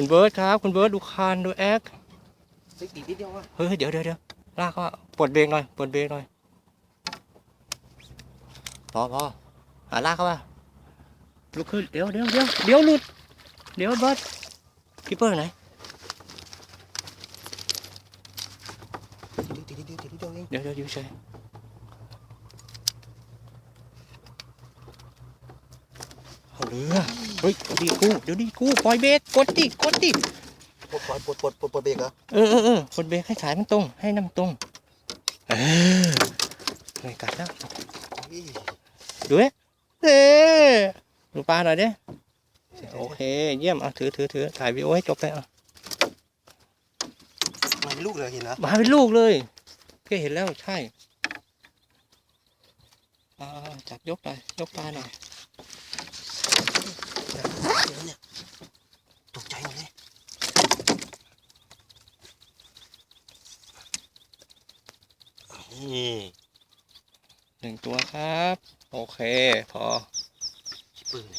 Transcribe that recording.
คุณเบิร์ดครับ คุณเบิร์ดดูคานดูแอคเฮ้ยติดนิดเดียวอะเฮ้ยเดี๋ยวเดี๋ยวเดี๋ยวลากเขาอะปลดเบรกหน่อยปลดเบรกหน่อยพอพออะลากเขาว่าลุกขึ้นเดี๋ยวเดี๋ยวเดี๋ยวเดี๋ยวหลุดเดี๋ยวเบิร์ดคิปเปอร์ไหนติดนิดเดียวติดนิดเดียวเองเดี๋ยวเดี๋ยวอยู่เฉยเอาเรือ เฮ้ยเดี๋ยวดีกูเดี๋ยวดีกูปล่อยเบรกกดดิกดดิปลดปล่อยปลดปลดปลดปลดเบรกเหรอเออเออเออกดเบรกให้สายมันตรง ให้น้ำตรงเออไม่กัดแล้วเฮ้ยดูเอ๊ะเอ๊ะดูปลาหน่อยเด้โอเค เยี่ยมเอาถือถือถือถ่ายวิดีโอให้จบไปเอามันเป็นลูกเลยเห็นนะมาเป็นลูกเลยพี่เห็นแล้วใช่อ่าจับยกหน่อยยกปลาหน่อย เดี๋ยวเนี่ยตกใจหมดเลย นี่หนึ่งตัวครับ โอเค พอ ชิปเปอร์ไหน